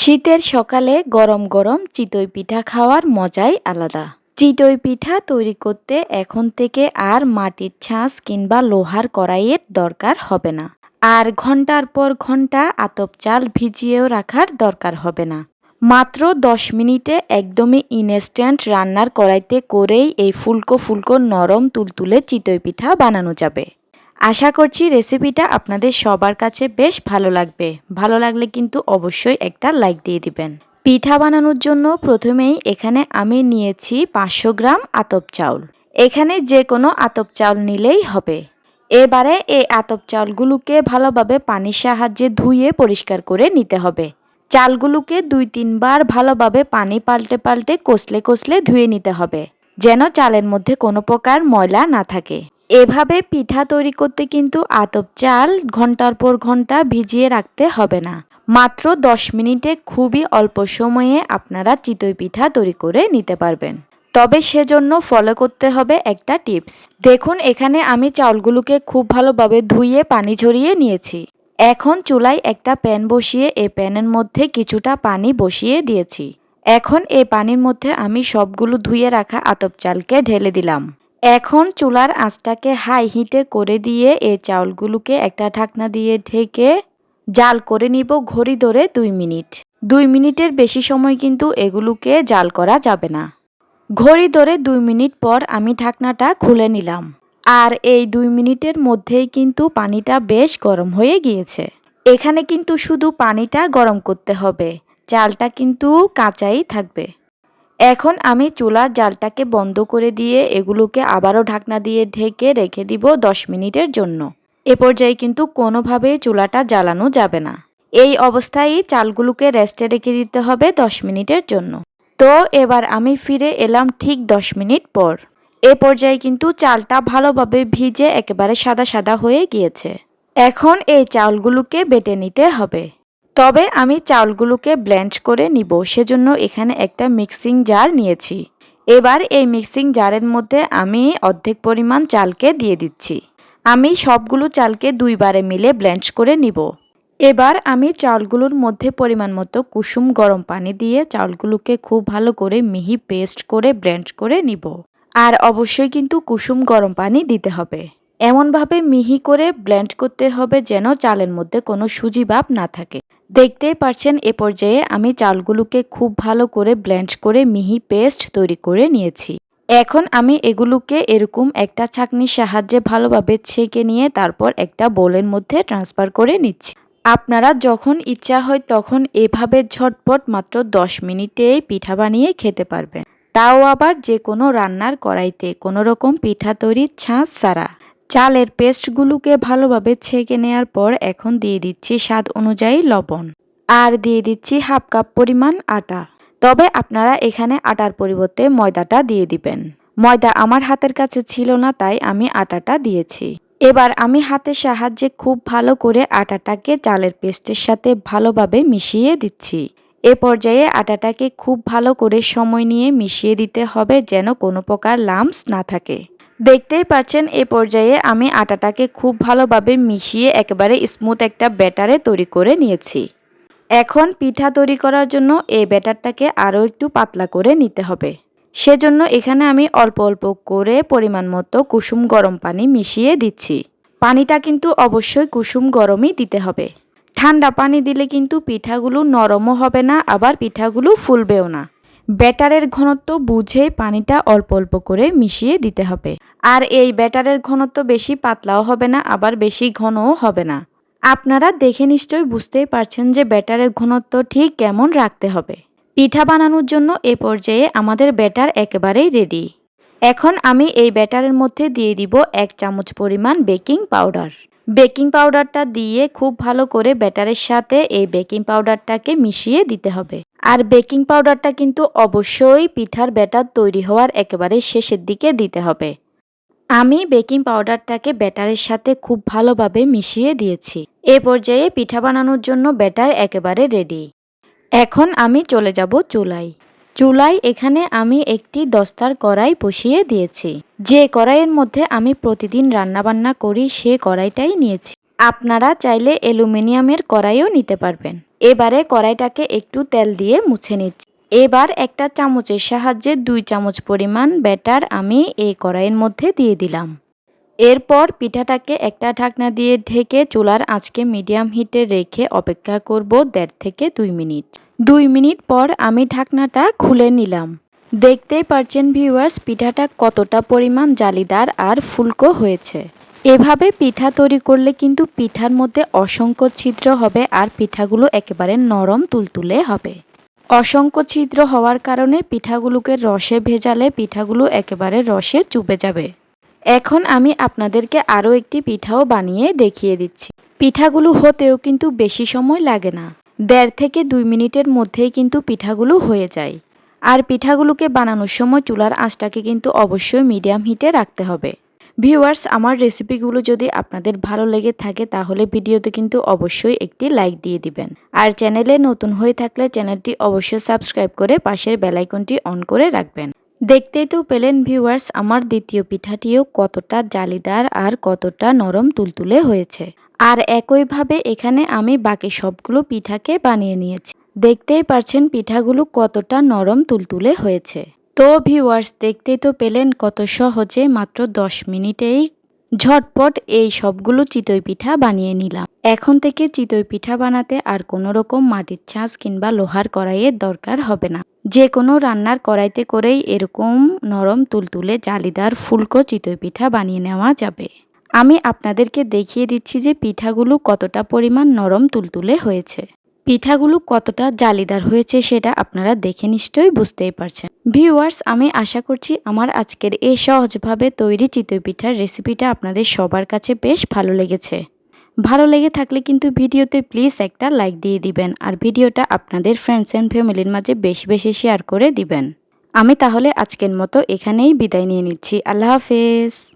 শীতের সকালে গরম গরম চিতই পিঠা খাওয়ার মজাই আলাদা। চিতই পিঠা তৈরি করতে এখন থেকে আর মাটির ছাঁচ কিংবা লোহার কড়াইয়ের দরকার হবে না। আর ঘণ্টার পর ঘণ্টা আতপ চাল ভিজিয়েও রাখার দরকার হবে না। মাত্র দশ মিনিটে একদমই ইনস্ট্যান্ট রান্নার কড়াইতে করেই এই ফুলকো ফুলকো নরম তুলতুলে চিতই পিঠা বানানো যাবে। আশা করছি রেসিপিটা আপনাদের সবার কাছে বেশ ভালো লাগবে। ভালো লাগলে কিন্তু অবশ্যই একটা লাইক দিয়ে দিবেন। পিঠা বানানোর জন্য প্রথমেই এখানে আমি নিয়েছি পাঁচশো গ্রাম আতপ চাউল। এখানে যে কোনো আতপ চাউল নিলেই হবে। এবারে এই আতপ চাউলগুলোকে ভালোভাবে পানির সাহায্যে ধুয়ে পরিষ্কার করে নিতে হবে। চালগুলোকে দুই তিনবার ভালোভাবে পানি পাল্টে পাল্টে কষলে কষলে ধুয়ে নিতে হবে, যেন চালের মধ্যে কোনো প্রকার ময়লা না থাকে। এভাবে পিঠা তৈরি করতে কিন্তু আতপ চাল ঘণ্টার পর ঘণ্টা ভিজিয়ে রাখতে হবে না। মাত্র দশ মিনিটে খুবই অল্প সময়ে আপনারা চিতই পিঠা তৈরি করে নিতে পারবেন। তবে সেজন্য ফলো করতে হবে একটা টিপস দেখুন, এখানে আমি চাউলগুলোকে খুব ভালোভাবে ধুয়ে পানি ঝরিয়ে নিয়েছি। এখন চুলায় একটা প্যান বসিয়ে এই প্যানের মধ্যে কিছুটা পানি বসিয়ে দিয়েছি। এখন এই পানির মধ্যে আমি সবগুলো ধুয়ে রাখা আতপ চালকে ঢেলে দিলাম। এখন চুলার আঁচটাকে হাই হিটে করে দিয়ে এই চাউলগুলোকে একটা ঢাকনা দিয়ে ঢেকে জাল করে নিব ঘড়ি ধরে দুই মিনিট। দুই মিনিটের বেশি সময় কিন্তু এগুলোকে জাল করা যাবে না। ঘড়ি ধরে দুই মিনিট পর আমি ঢাকনাটা খুলে নিলাম। আর এই দুই মিনিটের মধ্যেই কিন্তু পানিটা বেশ গরম হয়ে গিয়েছে। এখানে কিন্তু শুধু পানিটা গরম করতে হবে। চালটা কিন্তু কাঁচাই থাকবে। এখন আমি চুলার জালটাকে বন্ধ করে দিয়ে এগুলোকে আবারও ঢাকনা দিয়ে ঢেকে রেখে দিব দশ মিনিটের জন্য। এ পর্যায়ে কিন্তু কোনোভাবেই চুলাটা জ্বালানো যাবে না। এই অবস্থায় চালগুলোকে রেস্টে রেখে দিতে হবে দশ মিনিটের জন্য। তো এবার আমি ফিরে এলাম ঠিক দশ মিনিট পর। এ পর্যায়ে কিন্তু চালটা ভালোভাবে ভিজে একেবারে সাদা সাদা হয়ে গিয়েছে। এখন এই চালগুলোকে বেটে নিতে হবে। তবে আমি চাউলগুলোকে ব্লেন্ড করে নিব, সেজন্য এখানে একটা মিক্সিং জার নিয়েছি। এবার এই মিক্সিং জারের মধ্যে আমি অর্ধেক পরিমাণ চালকে দিয়ে দিচ্ছি। আমি সবগুলো চালকে দুইবারে মিলে ব্লেন্ড করে নিব। এবার আমি চাউলগুলোর মধ্যে পরিমাণ মতো কুসুম গরম পানি দিয়ে চাউলগুলোকে খুব ভালো করে মিহি পেস্ট করে ব্লেন্ড করে নিব। আর অবশ্যই কিন্তু কুসুম গরম পানি দিতে হবে। এমনভাবে মিহি করে ব্লেন্ড করতে হবে যেন চালের মধ্যে কোনো সুজি ভাব না থাকে। দেখতেই পারছেন, এ পর্যায়ে আমি চালগুলোকে খুব ভালো করে ব্লেন্ড করে মিহি পেস্ট তৈরি করে নিয়েছি। এখন আমি এগুলোকে এরকম একটা ছাঁকনির সাহায্যে ভালোভাবে ছেঁকে নিয়ে তারপর একটা বোলের মধ্যে ট্রান্সফার করে নিচ্ছি। আপনারা যখন ইচ্ছা হয় তখন এভাবে ঝটপট মাত্র দশ মিনিটেই পিঠা বানিয়ে খেতে পারবেন। তাও আবার যে কোনো রান্নার কড়াইতে কোনো রকম পিঠা তৈরির ছাঁচ ছাড়া। চালের পেস্টগুলোকে ভালোভাবে ছেঁকে নেওয়ার পর এখন দিয়ে দিচ্ছি স্বাদ অনুযায়ী লবণ। আর দিয়ে দিচ্ছি হাফ কাপ পরিমাণ আটা। তবে আপনারা এখানে আটার পরিবর্তে ময়দাটা দিয়ে দিবেন। ময়দা আমার হাতের কাছে ছিল না, তাই আমি আটাটা দিয়েছি। এবার আমি হাতের সাহায্যে খুব ভালো করে আটাটাকে চালের পেস্টের সাথে ভালোভাবে মিশিয়ে দিচ্ছি। এ পর্যায়ে আটাটাকে খুব ভালো করে সময় নিয়ে মিশিয়ে দিতে হবে যেন কোনো প্রকার লাম্পস না থাকে। দেখতেই পাচ্ছেন এ পর্যায়ে আমি আটাটাকে খুব ভালোভাবে মিশিয়ে একেবারে স্মুথ একটা ব্যাটারে তৈরি করে নিয়েছি। এখন পিঠা তৈরি করার জন্য এই ব্যাটারটাকে আরও একটু পাতলা করে নিতে হবে। সেজন্য এখানে আমি অল্প অল্প করে পরিমাণ মতো কুসুম গরম পানি মিশিয়ে দিচ্ছি। পানিটা কিন্তু অবশ্যই কুসুম গরমই দিতে হবে। ঠান্ডা পানি দিলে কিন্তু পিঠাগুলো নরমও হবে না, আবার পিঠাগুলো ফুলবেও না। ব্যাটারের ঘনত্ব বুঝে পানিটা অল্প অল্প করে মিশিয়ে দিতে হবে। আর এই ব্যাটারের ঘনত্ব বেশি পাতলাও হবে না, আবার বেশি ঘনও হবে না। আপনারা দেখে নিশ্চয়ই বুঝতেই পারছেন যে ব্যাটারের ঘনত্ব ঠিক কেমন রাখতে হবে। পিঠা বানানোর জন্য এ পর্যায়ে আমাদের ব্যাটার একেবারেই রেডি এখন আমি এই ব্যাটারের মধ্যে দিয়ে দিব এক চামচ পরিমাণ বেকিং পাউডার। বেকিং পাউডারটা দিয়ে খুব ভালো করে ব্যাটারের সাথে এই বেকিং পাউডারটাকে মিশিয়ে দিতে হবে। আর বেকিং পাউডারটা কিন্তু অবশ্যই পিঠার ব্যাটার তৈরি হওয়ার একেবারে শেষের দিকে দিতে হবে। আমি বেকিং পাউডারটাকে ব্যাটারের সাথে খুব ভালোভাবে মিশিয়ে দিয়েছি। এ পর্যায়ে পিঠা বানানোর জন্য ব্যাটার একেবারে রেডি। এখন আমি চলে যাব চুলায়। চুলায় এখানে আমি একটি দস্তার কড়াই বসিয়ে দিয়েছি। যে কড়াইয়ের মধ্যে আমি প্রতিদিন রান্নাবান্না করি সে কড়াইটাই নিয়েছি। আপনারা চাইলে অ্যালুমিনিয়ামের কড়াইও নিতে পারবেন। এবারে কড়াইটাকে একটু তেল দিয়ে মুছে নিচ্ছি। এবার একটা চামচের সাহায্যে দুই চামচ পরিমাণ ব্যাটার আমি এই কড়াইয়ের মধ্যে দিয়ে দিলাম। এরপর পিঠাটাকে একটা ঢাকনা দিয়ে ঢেকে চুলার আঁচকে মিডিয়াম হিটে রেখে অপেক্ষা করব দেড় থেকে দুই মিনিট। দুই মিনিট পর আমি ঢাকনাটা খুলে নিলাম। দেখতেই পারছেন ভিউয়ার্স, পিঠাটা কতটা পরিমাণ জালিদার আর ফুলকো হয়েছে। এভাবে পিঠা তৈরি করলে কিন্তু পিঠার মধ্যে অসংখ্য ছিদ্র হবে আর পিঠাগুলো একেবারে নরম তুলতুলে হবে। অসংখ্য ছিদ্র হওয়ার কারণে পিঠাগুলোকে রসে ভেজালে পিঠাগুলো একেবারে রসে চুপে যাবে। এখন আমি আপনাদেরকে আরও একটি পিঠাও বানিয়ে দেখিয়ে দিচ্ছি। পিঠাগুলো হতেও কিন্তু বেশি সময় লাগে না। দেড় থেকে দুই মিনিটের মধ্যেই কিন্তু পিঠাগুলো হয়ে যায়। আর পিঠাগুলোকে বানানোর সময় চুলার আঁচটাকে কিন্তু অবশ্যই মিডিয়াম হিটে রাখতে হবে। ভিউয়ার্স আমার রেসিপিগুলো যদি আপনাদের ভালো লেগে থাকে, তাহলে ভিডিওতে কিন্তু অবশ্যই একটি লাইক দিয়ে দিবেন। আর চ্যানেলে নতুন হয়ে থাকলে চ্যানেলটি অবশ্যই সাবস্ক্রাইব করে পাশের বেলাইকনটি অন করে রাখবেন। দেখতেই তো পেলেন ভিউয়ার্স আমার দ্বিতীয় পিঠাটিও কতটা জালিদার আর কতটা নরম তুলতুলে হয়েছে। আর একইভাবে এখানে আমি বাকি সবগুলো পিঠাকে বানিয়ে নিয়েছি। দেখতেই পারছেন পিঠাগুলো কতটা নরম তুলতুলে হয়েছে। তো ভিউয়ার্স দেখতেই তো পেলেন কত সহজে মাত্র দশ মিনিটেই ঝটপট এই সবগুলো চিতই পিঠা বানিয়ে নিলাম। এখন থেকে চিতই পিঠা বানাতে আর কোনো রকম মাটির ছাঁচ কিংবা লোহার কড়াইয়ের দরকার হবে না। যে কোনো রান্নার কড়াইতে করেই এরকম নরম তুলতুলে জালিদার ফুলকো চিতই পিঠা বানিয়ে নেওয়া যাবে। আমি আপনাদেরকে দেখিয়ে দিচ্ছি যে পিঠাগুলো কতটা পরিমাণ নরম তুলতুলে হয়েছে। পিঠাগুলো কতটা জালিদার হয়েছে সেটা আপনারা দেখে নিশ্চয়ই বুঝতেই পারছেন। ভিউয়ার্স, আমি আশা করছি আমার আজকের এই সহজভাবে তৈরি চিতই পিঠার রেসিপিটা আপনাদের সবার কাছে বেশ ভালো লেগেছে। ভালো লেগে থাকলে কিন্তু ভিডিওতে প্লিজ একটা লাইক দিয়ে দিবেন আর ভিডিওটা আপনাদের ফ্রেন্ডস অ্যান্ড ফ্যামিলির মাঝে বেশি বেশি শেয়ার করে দিবেন। আমি তাহলে আজকের মতো এখানেই বিদায় নিয়ে নিচ্ছি। আল্লাহ হাফেজ।